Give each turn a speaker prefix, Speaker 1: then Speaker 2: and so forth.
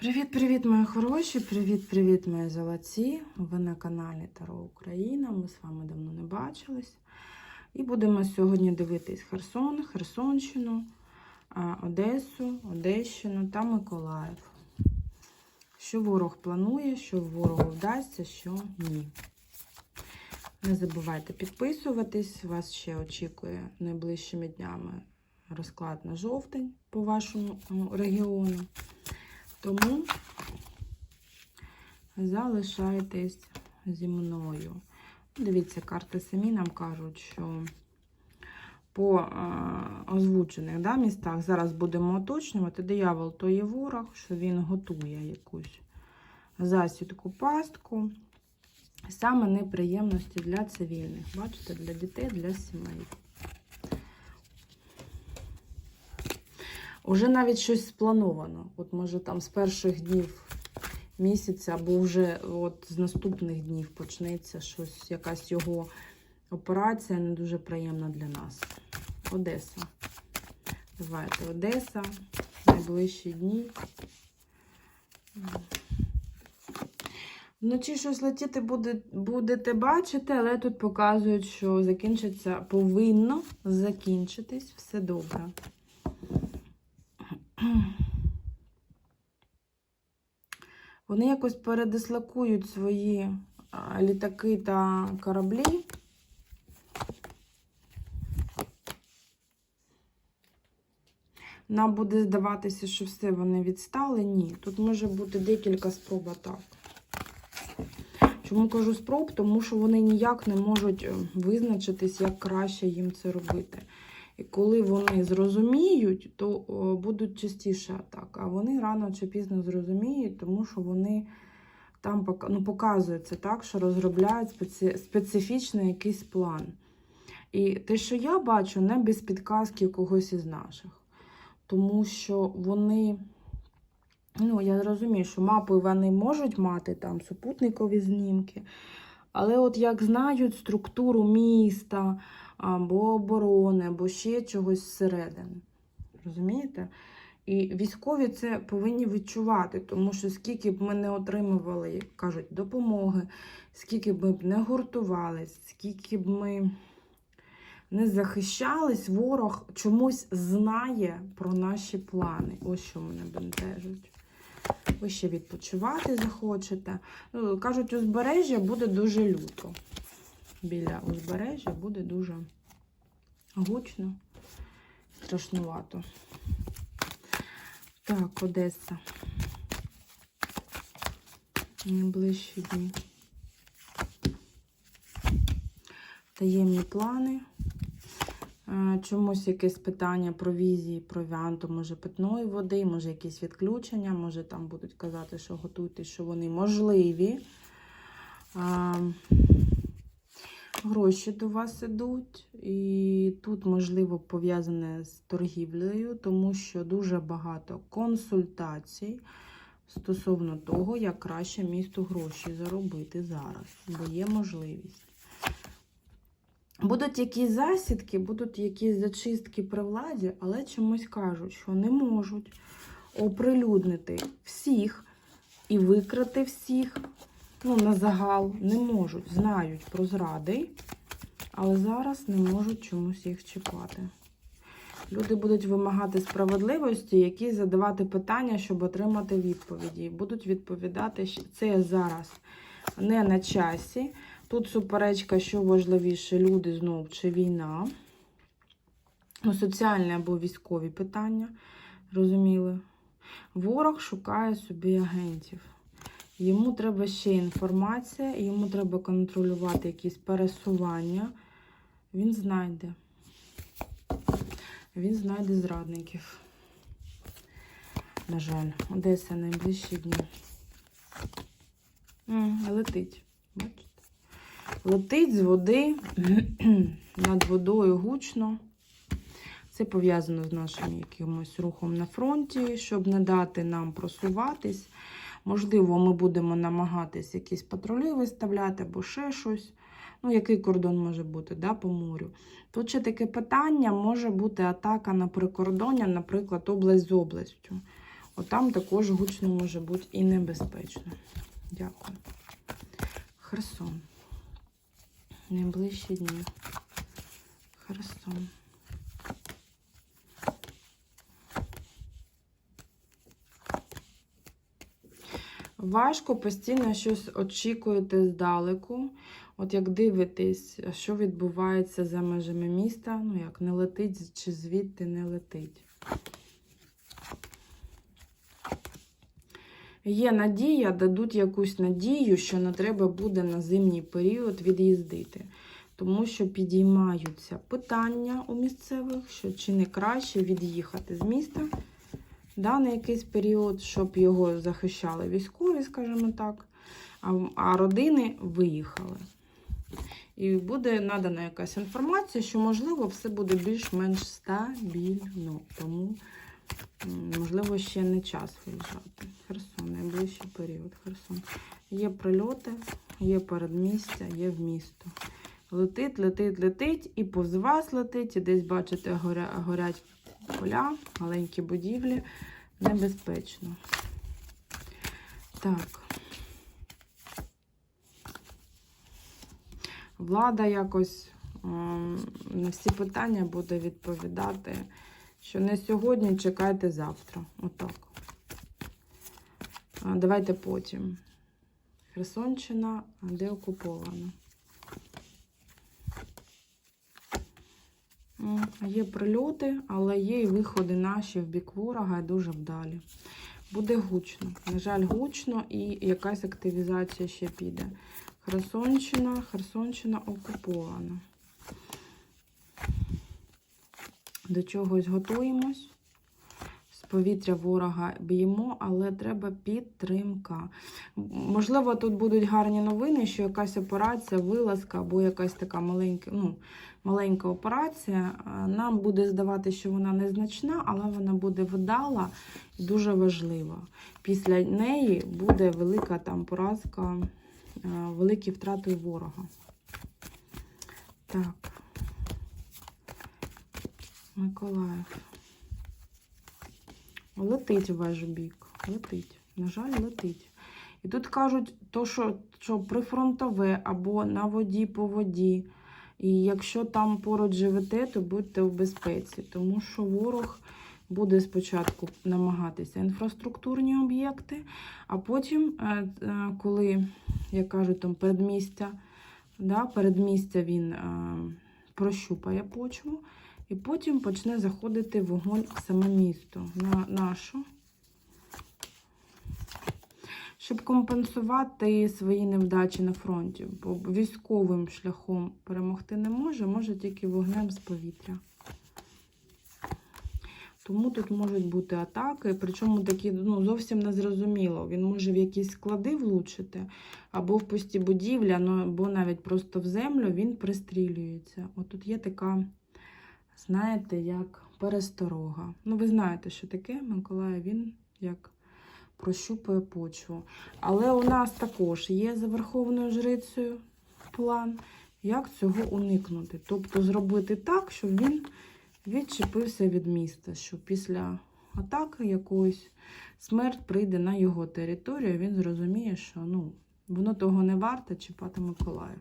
Speaker 1: Привіт-привіт, мої хороші! Привіт-привіт, мої золоті! Ви на каналі Таро Україна. Ми з вами давно не бачились. І будемо сьогодні дивитись Херсон, Херсонщину, Одесу, Одещину та Миколаїв. Що ворог планує, що ворогу вдасться, що ні. Не забувайте підписуватись. Вас ще очікує найближчими днями розклад на жовтень по вашому ну, регіону. Тому залишайтесь зі мною. Дивіться, карти самі нам кажуть, що по е, озвучених да, містах зараз будемо уточнювати, диявол то є ворог, що він готує якусь засідку пастку. Саме неприємності для цивільних. Бачите, для дітей, для сімей. Уже навіть щось сплановано. От може там з перших днів місяця, або вже от з наступних днів почнеться щось, якась його операція не дуже приємна для нас. Одеса. Давайте Одеса. Найближчі дні. Вночі щось летіти буде, будете бачити, але тут показують, що закінчиться, повинно закінчитись все добре. Вони якось передислокують свої літаки та кораблі. Нам буде здаватися, що все вони відстали. Ні. Тут може бути декілька спроб атак. Чому кажу спроб? Тому що вони ніяк не можуть е, визначитись, як краще їм це робити. І коли вони зрозуміють, то будуть частіше атаки. А вони рано чи пізно зрозуміють, тому що вони там ну, показується так, що розробляють спеці... специфічний якийсь план. І те, що я бачу, не без підказки когось із наших. Тому що вони, ну, я розумію, що мапи вони можуть мати там супутникові знімки, але от як знають структуру міста, або оборони, або ще чогось зсередини. Розумієте? І військові це повинні відчувати, тому що скільки б ми не отримували, як кажуть, допомоги, скільки б не гуртувались, скільки б ми не захищались, ворог чомусь знає про наші плани. Ось що мене бентежить. Ви ще відпочивати захочете. Ну, кажуть, узбережжя буде дуже люто біля узбережжя буде дуже гучно, страшнувато. Так, Одеса. Найближчі дні. Таємні плани. Е, Чомусь якесь питання провізії, провіанту, може питної води, може якісь відключення, може там будуть казати, що готуйте, що вони можливі. А, Гроші до вас ідуть, і тут, можливо, пов'язане з торгівлею, тому що дуже багато консультацій стосовно того, як краще місту гроші заробити зараз, бо є можливість. Будуть якісь засідки, будуть якісь зачистки при владі, але чомусь кажуть, що не можуть оприлюднити всіх і викрити всіх ну, на загал не можуть, знають про зради, але зараз не можуть чомусь їх чіпати. Люди будуть вимагати справедливості, які задавати питання, щоб отримати відповіді. Будуть відповідати, що це зараз не на часі. Тут суперечка, що важливіше, люди знову чи війна. Ну, соціальні або військові питання, розуміли. Ворог шукає собі агентів. Йому треба ще інформація, йому треба контролювати якісь пересування. Він знайде. Він знайде зрадників. На жаль, Одеса найближчі дні. Летить. Бачите? Летить з води, над водою гучно. Це пов'язано з нашим якимось рухом на фронті, щоб не дати нам просуватись. Можливо, ми будемо намагатись якісь патрулі виставляти або ще щось. Ну, який кордон може бути да, по морю? Тут ще таке питання може бути атака на прикордоння, наприклад, область з областю. Отам також гучно може бути і небезпечно. Дякую. Херсон. Найближчі дні. Херсон. Важко постійно щось очікуєте здалеку. От як дивитесь, що відбувається за межами міста, ну як не летить чи звідти не летить. Є надія, дадуть якусь надію, що не треба буде на зимній період від'їздити. Тому що підіймаються питання у місцевих, що чи не краще від'їхати з міста да, на якийсь період, щоб його захищали військові, скажімо так, а, родини виїхали. І буде надана якась інформація, що, можливо, все буде більш-менш стабільно. Тому, можливо, ще не час виїжджати. Херсон, найближчий період. Херсон. Є прильоти, є передмістя, є в місто. Летить, летить, летить, і повз вас летить, і десь, бачите, горя, горять поля, маленькі будівлі. Небезпечно. Так. Влада якось ем, на всі питання буде відповідати, що не сьогодні, чекайте завтра. Отак. Давайте потім. Херсонщина, де окупована? Є прильоти, але є і виходи наші в бік ворога і дуже вдалі. Буде гучно. На жаль, гучно і якась активізація ще піде. Херсонщина, Херсонщина окупована. До чогось готуємось. З повітря ворога б'ємо, але треба підтримка. Можливо, тут будуть гарні новини, що якась операція, вилазка або якась така маленька, ну, маленька операція. Нам буде здавати, що вона незначна, але вона буде вдала і дуже важлива. Після неї буде велика там поразка, е, великі втрати ворога. Так. Миколаїв. Летить в ваш бік. Летить. На жаль, летить. І тут кажуть, то, що, що прифронтове або на воді по воді. І якщо там поруч живете, то будьте в безпеці, тому що ворог буде спочатку намагатися інфраструктурні об'єкти, а потім, е, е, коли, як кажуть, там передмістя, да, передмістя він е, прощупає почву, і потім почне заходити вогонь в саме місто на нашу. Щоб компенсувати свої невдачі на фронті, бо військовим шляхом перемогти не може, може тільки вогнем з повітря. Тому тут можуть бути атаки, причому такі ну, зовсім незрозуміло. Він може в якісь склади влучити, або в пусті будівлі, ну, або навіть просто в землю він пристрілюється. От тут є така, знаєте, як пересторога. Ну, ви знаєте, що таке Миколай, він як прощупує почву. Але у нас також є за Верховною Жрицею план, як цього уникнути. Тобто зробити так, щоб він відчепився від міста, що після атаки якоїсь смерть прийде на його територію, він зрозуміє, що ну, воно того не варто чіпати Миколаїв.